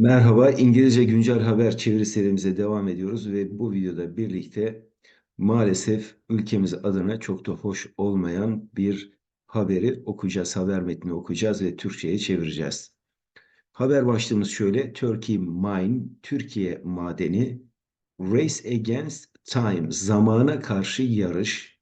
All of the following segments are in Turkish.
Merhaba, İngilizce güncel haber çeviri serimize devam ediyoruz ve bu videoda birlikte maalesef ülkemiz adına çok da hoş olmayan bir haberi okuyacağız, haber metnini okuyacağız ve Türkçe'ye çevireceğiz. Haber başlığımız şöyle, Turkey Mine, Türkiye madeni, Race Against Time, zamana karşı yarış.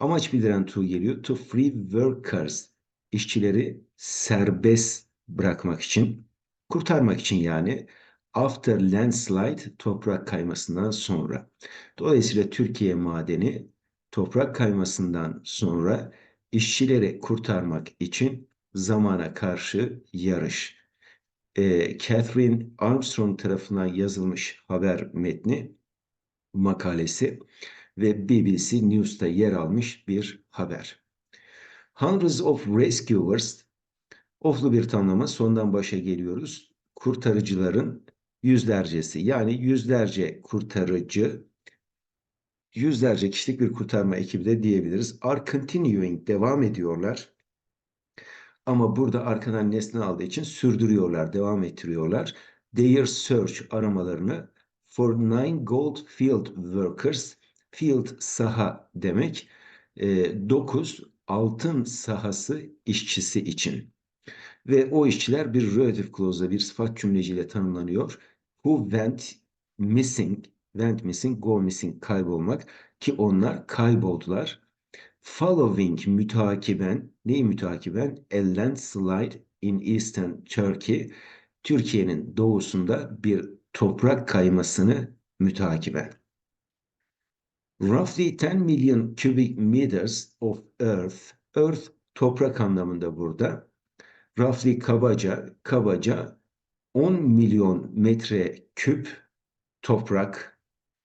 Amaç bildiren to geliyor, to free workers, işçileri serbest bırakmak için kurtarmak için yani after landslide toprak kaymasından sonra. Dolayısıyla Türkiye madeni toprak kaymasından sonra işçileri kurtarmak için zamana karşı yarış. Ee, Catherine Armstrong tarafından yazılmış haber metni makalesi ve BBC News'ta yer almış bir haber. Hundreds of rescuers Oflu bir tanımlama sondan başa geliyoruz. Kurtarıcıların yüzlercesi yani yüzlerce kurtarıcı yüzlerce kişilik bir kurtarma ekibi de diyebiliriz. Are continuing devam ediyorlar. Ama burada arkadan nesne aldığı için sürdürüyorlar, devam ettiriyorlar. Their search aramalarını for nine gold field workers field saha demek. 9 e, altın sahası işçisi için. Ve o işçiler bir relative clause'la bir sıfat cümleciyle tanımlanıyor. Who went missing, went missing, go missing kaybolmak ki onlar kayboldular. Following mütakiben, neyi mütakiben? A landslide in eastern Turkey, Türkiye'nin doğusunda bir toprak kaymasını mütakiben. Roughly 10 million cubic meters of earth, earth toprak anlamında burada roughly kabaca kabaca 10 milyon metre küp toprak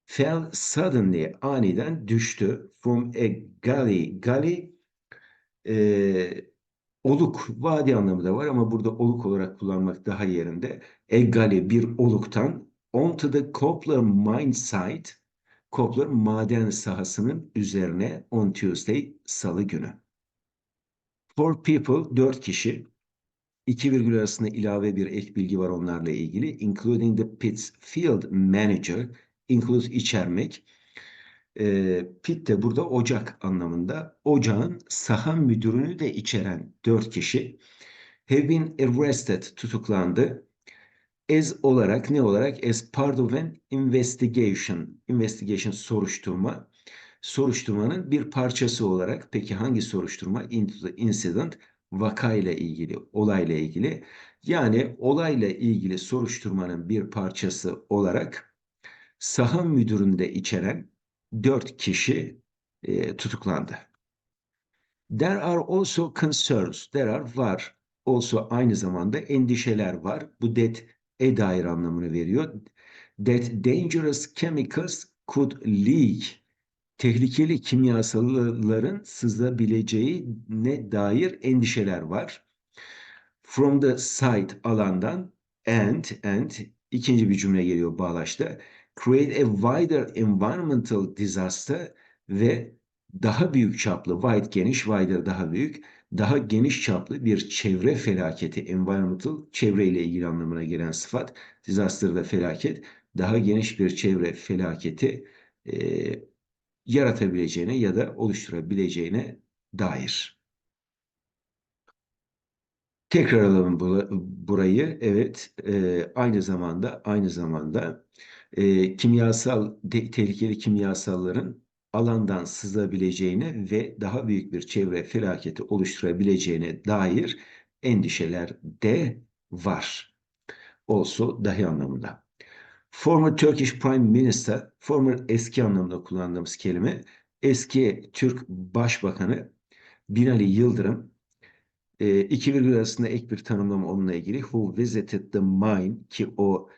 fell suddenly aniden düştü from a gully. Gully e, oluk vadi anlamında var ama burada oluk olarak kullanmak daha yerinde. A gully bir oluktan onto the Copler mine site Copler maden sahasının üzerine on Tuesday salı günü. Four people dört kişi İki virgül arasında ilave bir ek bilgi var onlarla ilgili. Including the pit's field manager. Include içermek. E, pit de burada ocak anlamında. Ocağın saha müdürünü de içeren dört kişi have been arrested tutuklandı. As olarak ne olarak? As part of an investigation. Investigation soruşturma. Soruşturmanın bir parçası olarak peki hangi soruşturma? Into the incident vakayla ilgili, olayla ilgili. Yani olayla ilgili soruşturmanın bir parçası olarak saha müdüründe içeren dört kişi e, tutuklandı. There are also concerns. There are var. Also aynı zamanda endişeler var. Bu that e dair anlamını veriyor. That dangerous chemicals could leak tehlikeli kimyasalların sızabileceğine dair endişeler var. From the site alandan and and ikinci bir cümle geliyor bağlaçta. Create a wider environmental disaster ve daha büyük çaplı, wide geniş, wider daha büyük, daha geniş çaplı bir çevre felaketi, environmental çevreyle ilgili anlamına gelen sıfat, disaster da felaket, daha geniş bir çevre felaketi e, yaratabileceğine ya da oluşturabileceğine dair. Tekrar alalım burayı. Evet, e, aynı zamanda aynı zamanda e, kimyasal tehlikeli kimyasalların alandan sızabileceğine ve daha büyük bir çevre felaketi oluşturabileceğine dair endişeler de var. Also dahi anlamında. Former Turkish Prime Minister, former eski anlamda kullandığımız kelime, eski Türk Başbakanı Binali Yıldırım, e, iki virgül arasında ek bir tanımlama onunla ilgili, who visited the mine ki o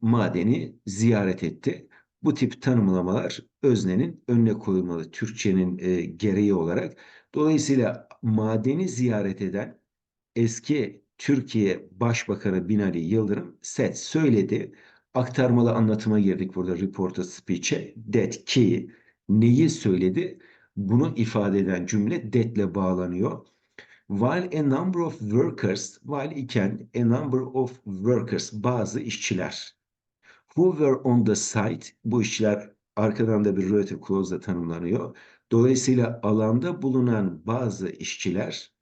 madeni ziyaret etti. Bu tip tanımlamalar öznenin önüne koyulmalı Türkçenin e, gereği olarak. Dolayısıyla madeni ziyaret eden eski Türkiye Başbakanı Binali Yıldırım set söyledi aktarmalı anlatıma girdik burada reported speech'e. That ki neyi söyledi? Bunu ifade eden cümle that'le bağlanıyor. While a number of workers, while iken a number of workers, bazı işçiler who were on the site, bu işçiler arkadan da bir relative clause ile tanımlanıyor. Dolayısıyla alanda bulunan bazı işçiler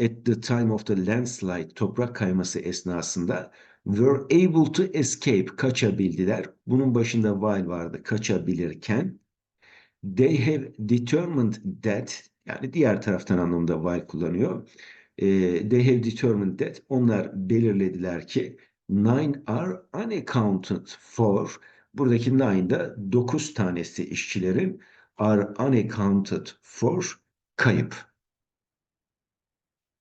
at the time of the landslide, toprak kayması esnasında were able to escape, kaçabildiler. Bunun başında while vardı, kaçabilirken they have determined that, yani diğer taraftan anlamında while kullanıyor. E, they have determined that, onlar belirlediler ki nine are unaccounted for, buradaki nine'da dokuz tanesi işçilerin are unaccounted for, kayıp.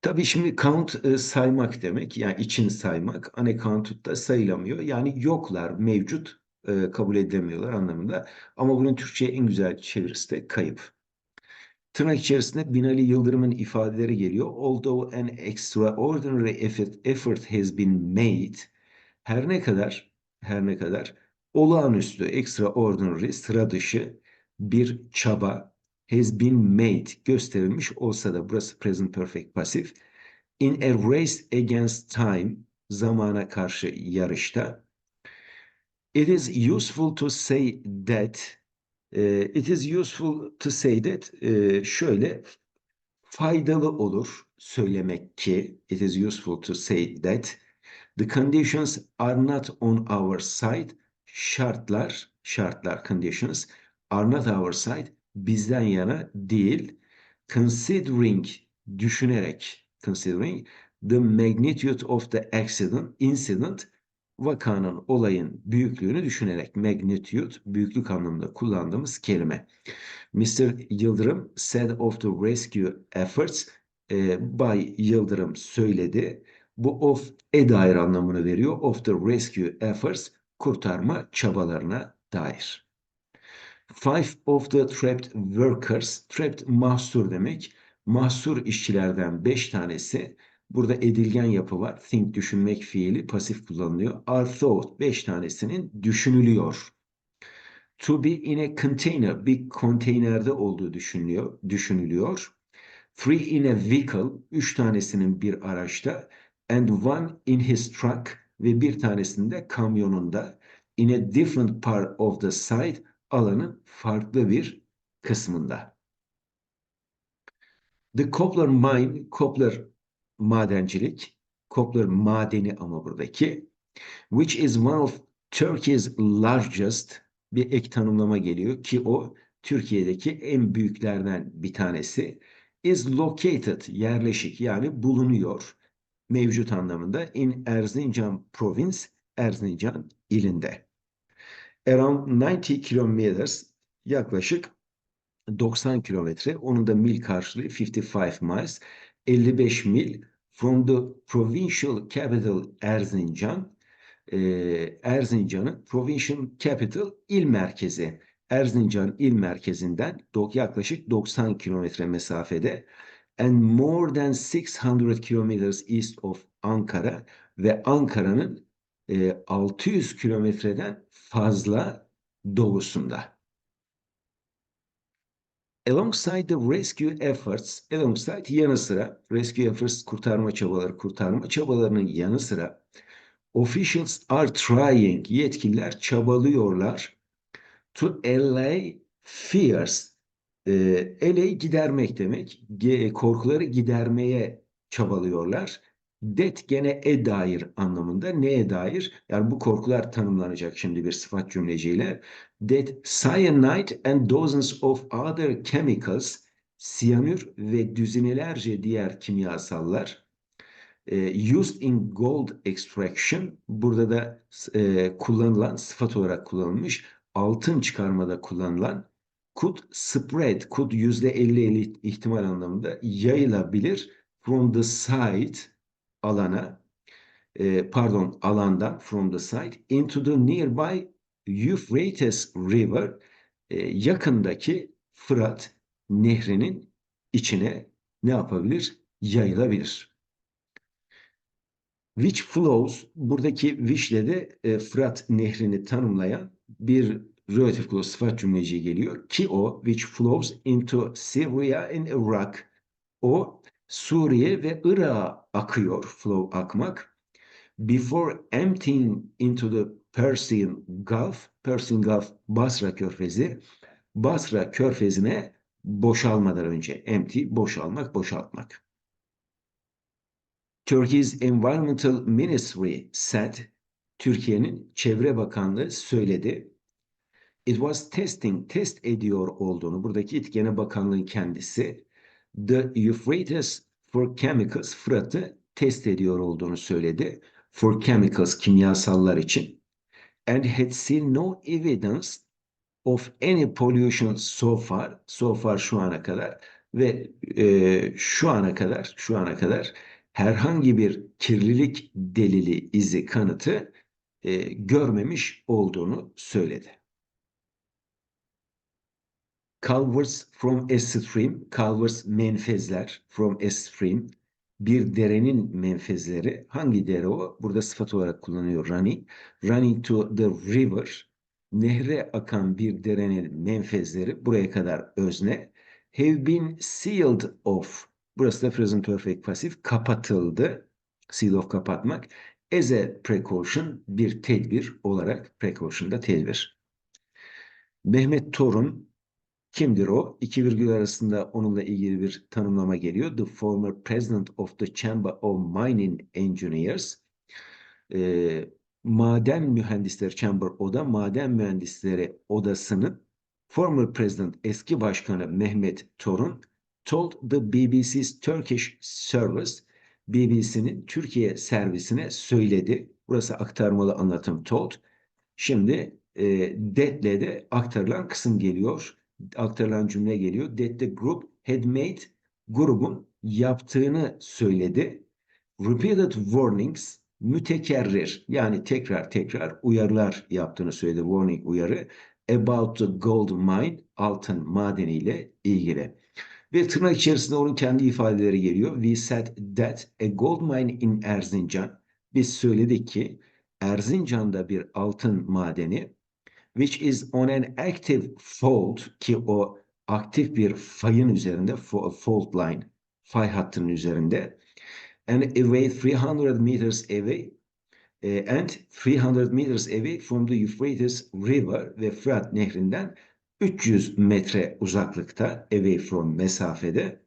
Tabii şimdi count e, saymak demek yani için saymak unaccounted da sayılamıyor. Yani yoklar mevcut e, kabul edilemiyorlar anlamında. Ama bunun Türkçe'ye en güzel çevirisi de kayıp. Tırnak içerisinde Binali Yıldırım'ın ifadeleri geliyor. Although an extraordinary effort, effort has been made her ne kadar her ne kadar olağanüstü extraordinary sıra dışı bir çaba has been made gösterilmiş olsa da burası present perfect pasif. In a race against time zamana karşı yarışta. It is useful to say that e, it is useful to say that e, şöyle faydalı olur söylemek ki it is useful to say that the conditions are not on our side şartlar şartlar conditions are not our side bizden yana değil. Considering, düşünerek, considering the magnitude of the accident, incident, vakanın, olayın büyüklüğünü düşünerek, magnitude, büyüklük anlamında kullandığımız kelime. Mr. Yıldırım said of the rescue efforts, e, Bay Yıldırım söyledi. Bu of e dair anlamını veriyor. Of the rescue efforts, kurtarma çabalarına dair. Five of the trapped workers, trapped mahsur demek. Mahsur işçilerden beş tanesi, burada edilgen yapı var. Think düşünmek fiili pasif kullanılıyor. Are thought beş tanesinin düşünülüyor. To be in a container, bir konteynerde olduğu düşünülüyor. düşünülüyor. Three in a vehicle, üç tanesinin bir araçta. And one in his truck ve bir tanesinde kamyonunda. In a different part of the site, alanın farklı bir kısmında. The Copper Mine, Copper madencilik, Copper madeni ama buradaki, which is one of Turkey's largest bir ek tanımlama geliyor ki o Türkiye'deki en büyüklerden bir tanesi is located yerleşik yani bulunuyor mevcut anlamında in Erzincan province Erzincan ilinde around 90 kilometers yaklaşık 90 kilometre. Onun da mil karşılığı 55 miles. 55 mil from the provincial capital Erzincan. E, Erzincan'ın provincial capital il merkezi. Erzincan il merkezinden yaklaşık 90 kilometre mesafede and more than 600 kilometers east of Ankara ve Ankara'nın e, 600 kilometreden fazla doğusunda. Alongside the rescue efforts, alongside yanı sıra, rescue efforts kurtarma çabaları, kurtarma çabalarının yanı sıra officials are trying, yetkililer çabalıyorlar to allay fears, e, allay gidermek demek, korkuları gidermeye çabalıyorlar Det gene e dair anlamında. Neye dair? Yani bu korkular tanımlanacak şimdi bir sıfat cümleciyle. That cyanide and dozens of other chemicals, siyanür ve düzinelerce diğer kimyasallar e, used in gold extraction, burada da e, kullanılan, sıfat olarak kullanılmış, altın çıkarmada kullanılan could spread, could yüzde 50 ihtimal anlamında yayılabilir from the site alana e, pardon alandan from the site into the nearby Euphrates River e, yakındaki Fırat nehrinin içine ne yapabilir? Yayılabilir. Which flows, buradaki which ile de e, Fırat nehrini tanımlayan bir relative clause sıfat cümleci geliyor ki o which flows into Syria and Iraq o Suriye ve Irak'a akıyor, flow akmak. Before emptying into the Persian Gulf, Persian Gulf Basra Körfezi, Basra Körfezi'ne boşalmadan önce, empty, boşalmak, boşaltmak. Turkey's Environmental Ministry said, Türkiye'nin Çevre Bakanlığı söyledi. It was testing, test ediyor olduğunu, buradaki gene bakanlığın kendisi, the Euphrates for Chemicals, Fırat'ı test ediyor olduğunu söyledi. For chemicals, kimyasallar için. And had seen no evidence of any pollution so far, so far şu ana kadar ve e, şu ana kadar, şu ana kadar herhangi bir kirlilik delili, izi, kanıtı e, görmemiş olduğunu söyledi. Culverts from a stream, culverts menfezler from a stream, bir derenin menfezleri. Hangi dere o? Burada sıfat olarak kullanıyor running. Running to the river, nehre akan bir derenin menfezleri, buraya kadar özne. Have been sealed off, burası da present perfect pasif, kapatıldı. Seal off kapatmak. As a precaution, bir tedbir olarak, precaution da tedbir. Mehmet Torun, Kimdir o? İki virgül arasında onunla ilgili bir tanımlama geliyor. The former president of the Chamber of Mining Engineers. Ee, maden mühendisleri Chamber Oda, maden mühendisleri odasının former president, eski başkanı Mehmet Torun told the BBC's Turkish service, BBC'nin Türkiye servisine söyledi. Burası aktarmalı anlatım told. Şimdi e, that'le de aktarılan kısım geliyor aktarılan cümle geliyor. That the group had made grubun yaptığını söyledi. Repeated warnings mütekerrir yani tekrar tekrar uyarılar yaptığını söyledi. Warning uyarı about the gold mine altın madeniyle ilgili. Ve tırnak içerisinde onun kendi ifadeleri geliyor. We said that a gold mine in Erzincan. Biz söyledik ki Erzincan'da bir altın madeni which is on an active fault ki o aktif bir fayın üzerinde fault line fay hattının üzerinde. And away 300 meters away uh, and 300 meters away from the Euphrates River ve Fırat nehrinden 300 metre uzaklıkta away from mesafede.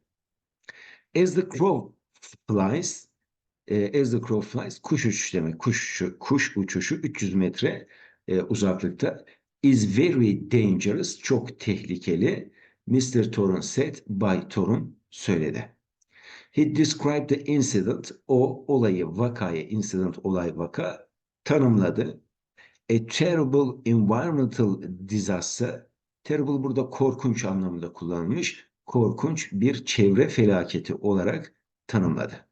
As the crow flies e, as the crow flies kuş uçuşu demek kuş, kuş uçuşu 300 metre e, uzaklıkta is very dangerous, çok tehlikeli. Mr. Torun said, Bay Torun söyledi. He described the incident, o olayı, vakayı, incident, olay, vaka tanımladı. A terrible environmental disaster, terrible burada korkunç anlamında kullanılmış, korkunç bir çevre felaketi olarak tanımladı.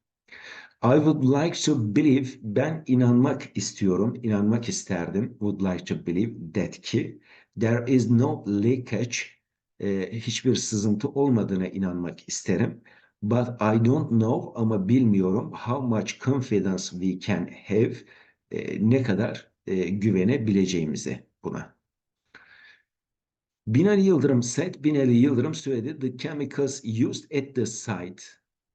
I would like to believe, ben inanmak istiyorum, inanmak isterdim, would like to believe that ki, there is no leakage, e, hiçbir sızıntı olmadığına inanmak isterim. But I don't know ama bilmiyorum how much confidence we can have, e, ne kadar e, güvenebileceğimizi buna. Binali Yıldırım said, Binali Yıldırım söyledi, the chemicals used at the site,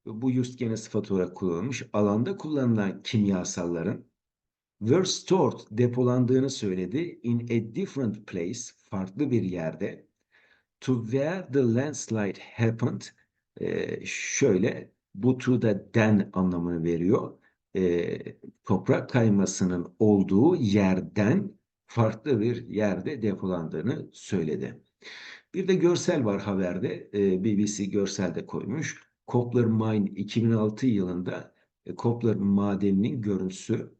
bu used gene sıfat olarak kullanılmış. Alanda kullanılan kimyasalların were stored depolandığını söyledi. In a different place, farklı bir yerde. To where the landslide happened, e, şöyle bu to da den anlamını veriyor. E, toprak kaymasının olduğu yerden farklı bir yerde depolandığını söyledi. Bir de görsel var haberde. E, BBC görselde koymuş. Copper Mine 2006 yılında e, Copper madeninin görüntüsü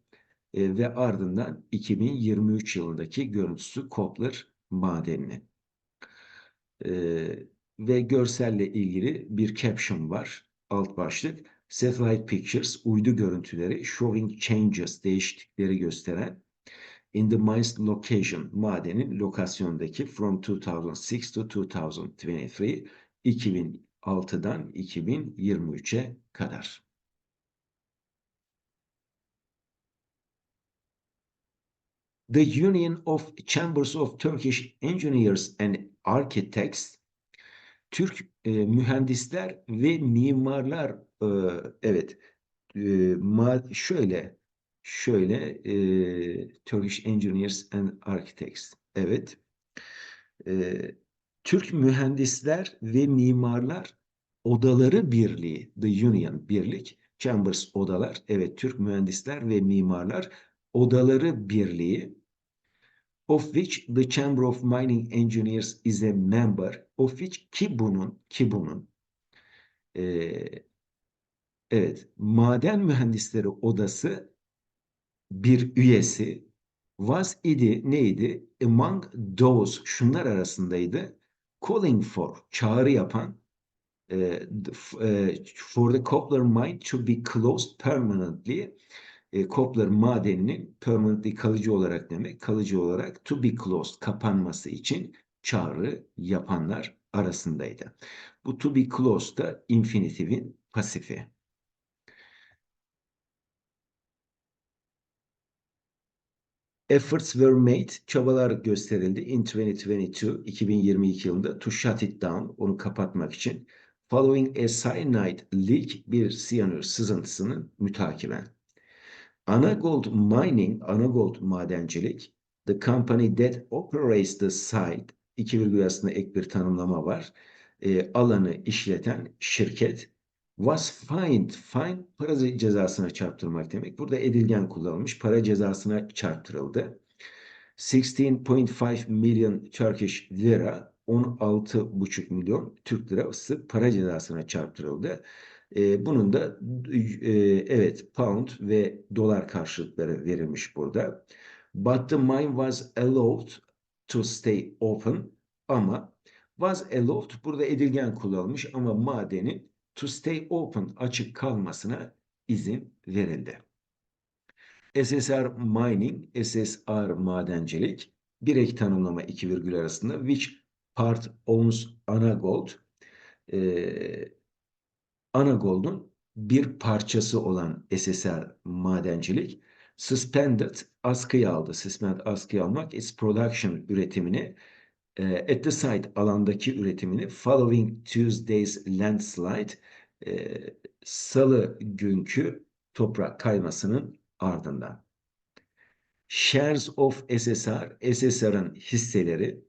e, ve ardından 2023 yılındaki görüntüsü Copper madeninin. E, ve görselle ilgili bir caption var. Alt başlık. Satellite Pictures, uydu görüntüleri, showing changes, değişiklikleri gösteren in the mine's location, madenin lokasyondaki from 2006 to 2023, 2000 2006'dan 2023'e kadar. The Union of Chambers of Turkish Engineers and Architects Türk e, Mühendisler ve Mimarlar e, evet e, şöyle şöyle e, Turkish Engineers and Architects evet e, Türk Mühendisler ve Mimarlar Odaları Birliği The Union Birlik Chambers Odalar. Evet Türk Mühendisler ve Mimarlar Odaları Birliği. Of which the Chamber of Mining Engineers is a member. Of which ki bunun ki bunun. E, evet maden mühendisleri odası bir üyesi. Was idi neydi? Among those şunlar arasındaydı calling for çağrı yapan e, e, for the copper mine to be closed permanently e, Kopler madeninin permanently kalıcı olarak demek, kalıcı olarak to be closed kapanması için çağrı yapanlar arasındaydı. Bu to be closed da infinitivin pasifi. Efforts were made, çabalar gösterildi in 2022, 2022 yılında to shut it down, onu kapatmak için. Following a cyanide leak, bir siyanür sızıntısının mütakiben. Anagold Mining, Anagold Madencilik, the company that operates the site, iki virgül arasında ek bir tanımlama var. E, alanı işleten şirket was fined, fine para cezasına çarptırmak demek. Burada edilgen kullanılmış, para cezasına çarptırıldı. 16.5 milyon Turkish lira, 16,5 milyon Türk lirası para cezasına çarptırıldı. E, bunun da e, evet pound ve dolar karşılıkları verilmiş burada. But the mine was allowed to stay open ama was allowed burada edilgen kullanılmış ama madenin to stay open açık kalmasına izin verildi. SSR mining, SSR madencilik bir ek tanımlama iki virgül arasında which part owns Anagold e, Anagold'un bir parçası olan SSR madencilik suspended askıya aldı. Suspend askıya almak its production üretimini at the site alandaki üretimini following Tuesday's landslide e, salı günkü toprak kaymasının ardından. Shares of SSR, SSR'ın hisseleri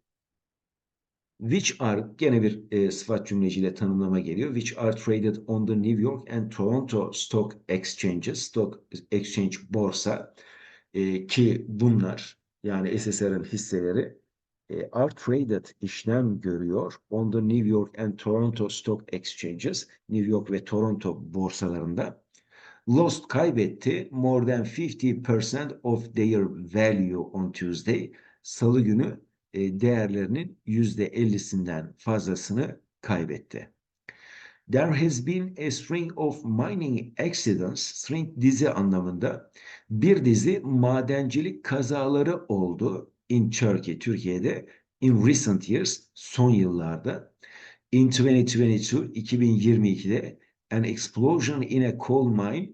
which are gene bir e, sıfat cümleciyle tanımlama geliyor. Which are traded on the New York and Toronto Stock Exchanges, Stock Exchange borsa e, ki bunlar yani SSR'ın hisseleri e, are traded işlem görüyor on the New York and Toronto Stock Exchanges, New York ve Toronto borsalarında. Lost kaybetti more than 50% of their value on Tuesday. Salı günü e, değerlerinin yüzde 50'sinden fazlasını kaybetti. There has been a string of mining accidents, string dizi anlamında bir dizi madencilik kazaları oldu in Turkey, Türkiye'de in recent years, son yıllarda. In 2022, 2022'de an explosion in a coal mine,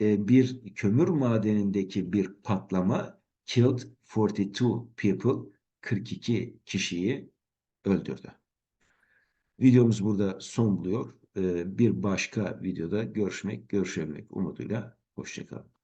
e, bir kömür madenindeki bir patlama killed 42 people 42 kişiyi öldürdü. Videomuz burada son buluyor. Ee, bir başka videoda görüşmek, görüşebilmek umuduyla. Hoşçakalın.